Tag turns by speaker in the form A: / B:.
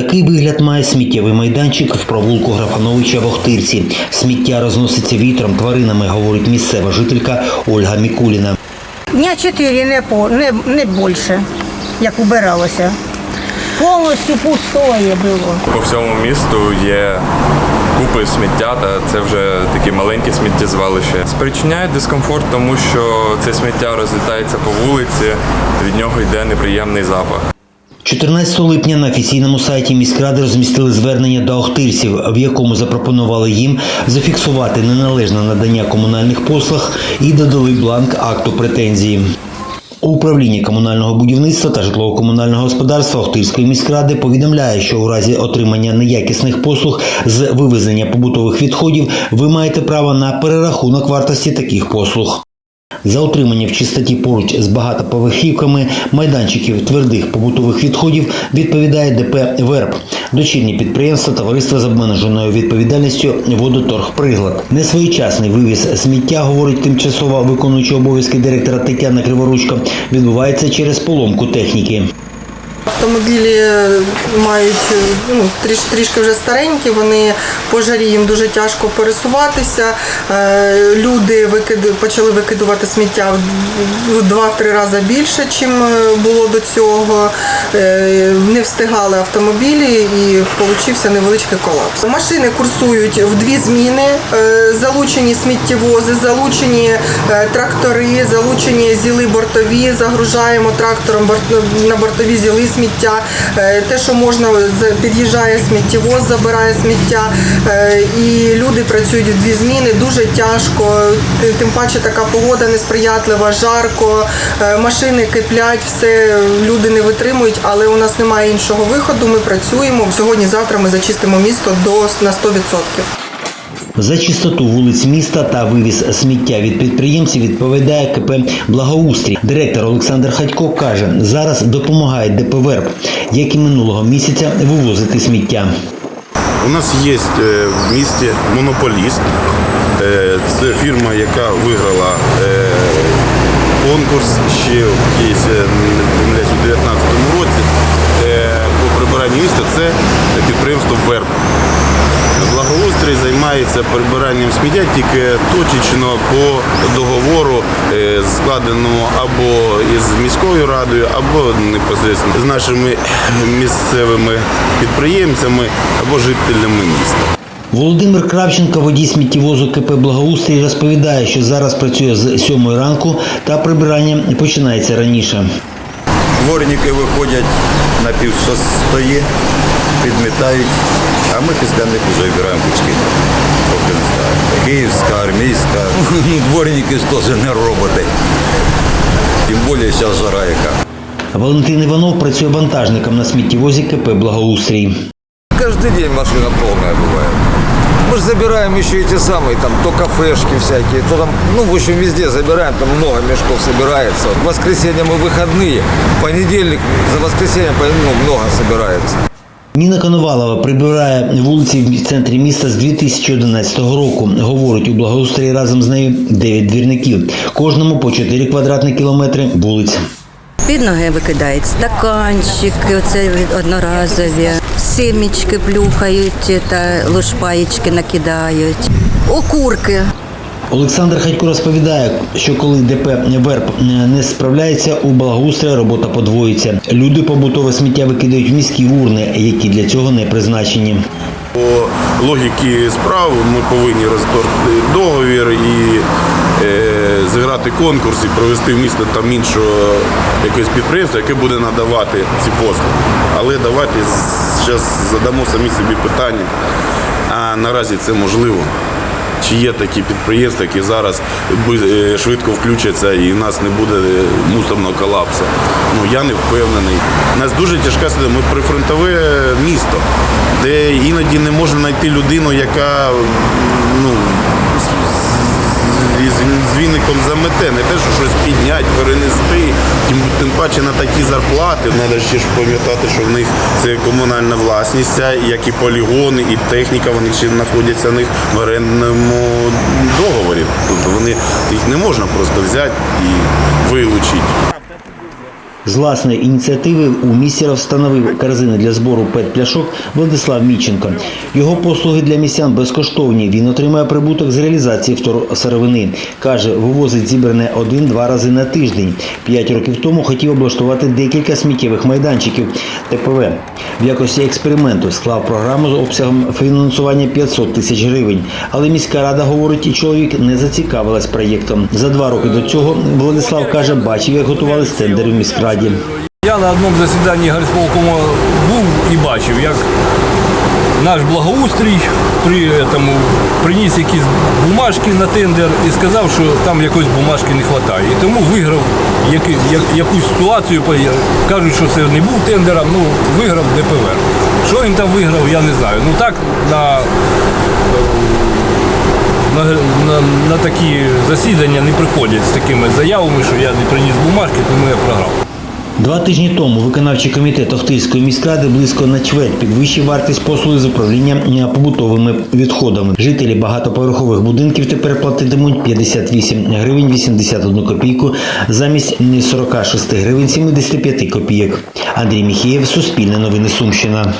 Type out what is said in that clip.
A: Такий вигляд має сміттєвий майданчик в провулку Графановича в Охтирці. Сміття розноситься вітром, тваринами, говорить місцева жителька Ольга Мікуліна.
B: Дня чотири, не, по, не, не більше, як убиралося. Повністю пустое було.
C: По всьому місту є купи сміття, та це вже такі маленькі сміттєзвалища. Спричиняє дискомфорт, тому що це сміття розлітається по вулиці, від нього йде неприємний запах.
A: 14 липня на офіційному сайті міськради розмістили звернення до охтирців, в якому запропонували їм зафіксувати неналежне надання комунальних послуг і додали бланк акту претензії. Управління комунального будівництва та житлово-комунального господарства Охтирської міськради повідомляє, що у разі отримання неякісних послуг з вивезення побутових відходів ви маєте право на перерахунок вартості таких послуг. За отримання в чистоті поруч з багатоповерхівками майданчиків твердих побутових відходів відповідає ДП «Верб», дочірні підприємства товариства з обмеженою відповідальністю «Водоторг Приглад». Несвоєчасний вивіз сміття, говорить тимчасово виконуючий обов'язки директора Тетяна Криворучка, відбувається через поломку техніки.
D: Автомобілі мають ну, тріш, трішки вже старенькі, вони по жарі їм дуже тяжко пересуватися. Е, Люди викиду, почали викидувати сміття в- два-три рази більше, ніж було до цього. Е, Не встигали автомобілі і получився невеличкий колапс. Машини курсують в дві зміни, е, залучені сміттєвози, залучені е, трактори, залучені зіли бортові, загружаємо трактором на бортові зіли сміття. Е, Те, що можна, під'їжджає сміттєвоз, забирає сміття. Е, І люди працюють в дві зміни, дуже тяжко. Тим паче така погода несприятлива, жарко, е, машини киплять, все люди не витримують, але у нас немає іншого виходу. Ми працюємо. Сьогодні-завтра ми зачистимо місто на 100%.
A: За чистоту вулиць міста та вивіз сміття від підприємців відповідає КП Благоустрій. Директор Олександр Хатько каже, зараз допомагає ДП «Верб», як і минулого місяця, вивозити сміття.
E: У нас є е, в місті монополіст. Е, Це фірма, яка виграла е, конкурс ще е, у 2019 році по прибиранню міста. Це підприємство ВЕРБ. Благоустрій займається прибиранням сміття тільки точечно по договору, е, складеному або із міською радою, або непосередньо з нашими місцевими підприємцями або жителями міста.
A: Володимир Кравченко, водій сміттєвозу КП Благоустрій, розповідає, що зараз працює з 7 ранку та прибирання починається раніше.
F: Дворники виходять на пів шостої, підмітають, а ми після них вже вибираємо кучки. Поки не знаю. Київська, армійська. Дворники ж теж не роботи. Тим більше зараз жара яка.
A: Валентин Іванов працює вантажником на сміттєвозі КП Благоустрій.
G: Каждый день машина полная бывает. Мы же забираем еще эти самые, там, то кафешки всякие, то там, ну, в общем, везде забираем, там много мешков собирается. В воскресенье мы выходные, в понедельник за воскресенье ну, много собирается.
A: Ніна Коновалова прибирає вулиці в центрі міста з 2011 року. Говорить, у благоустрій разом з нею 9 двірників. Кожному по 4 квадратні кілометри вулиць.
H: Під ноги викидають стаканчики, оце одноразові, симічки плюхають та лушпаєчки накидають, окурки.
A: Олександр Хатько розповідає, що коли ДП ВЕРП не справляється, у благоустрої робота подвоїться. Люди побутове сміття викидають в міські урни, які для цього не призначені.
E: По логіки справ ми повинні розторти договір і е, зіграти конкурс і провести в місто там іншого якогось підприємства, яке буде надавати ці послуги. Але давайте зараз задамо самі собі питання, а наразі це можливо. Чи є такі підприємства, які зараз е, швидко включаться і в нас не буде е, мусорного колапсу? Ну я не впевнений. У нас дуже тяжка ситуація. Ми прифронтове місто, де іноді не можна знайти людину, яка ну, з, з, віником замете, не те, що щось підняти, перенести, тим, тим паче на такі зарплати. Треба ще ж пам'ятати, що в них це комунальна власність, як і полігони, і техніка, вони ще знаходяться в них в орендному договорі. Тобто вони їх не можна просто взяти і вилучити.
A: З власної ініціативи у місті встановив корзини для збору пет-пляшок Владислав Міченко. Його послуги для містян безкоштовні. Він отримує прибуток з реалізації вторсировини. Каже, вивозить зібране один-два рази на тиждень. П'ять років тому хотів облаштувати декілька сміттєвих майданчиків ТПВ. В якості експерименту склав програму з обсягом фінансування 500 тисяч гривень. Але міська рада, говорить, і чоловік не зацікавилась проєктом. За два роки до цього Владислав каже, бачив, як готували тендери в міськраді.
I: Я на одному засіданні горисполкому був і бачив, як наш благоустрій при этому приніс якісь бумажки на тендер і сказав, що там якоїсь бумажки не вистачає. І тому виграв яки- я- якусь ситуацію. Кажуть, що це не був тендером, ну виграв ДПВ. Що він там виграв, я не знаю. Ну так на, на, на, на такі засідання не приходять з такими заявами, що я не приніс бумажки, тому я програв.
A: Два тижні тому виконавчий комітет Охтирської міськради близько на чверть підвищив вартість послуги з управління побутовими відходами. Жителі багатоповерхових будинків тепер платитимуть 58 гривень 81 копійку замість 46 гривень 75 копійок. Андрій Міхієв, Суспільне новини Сумщина.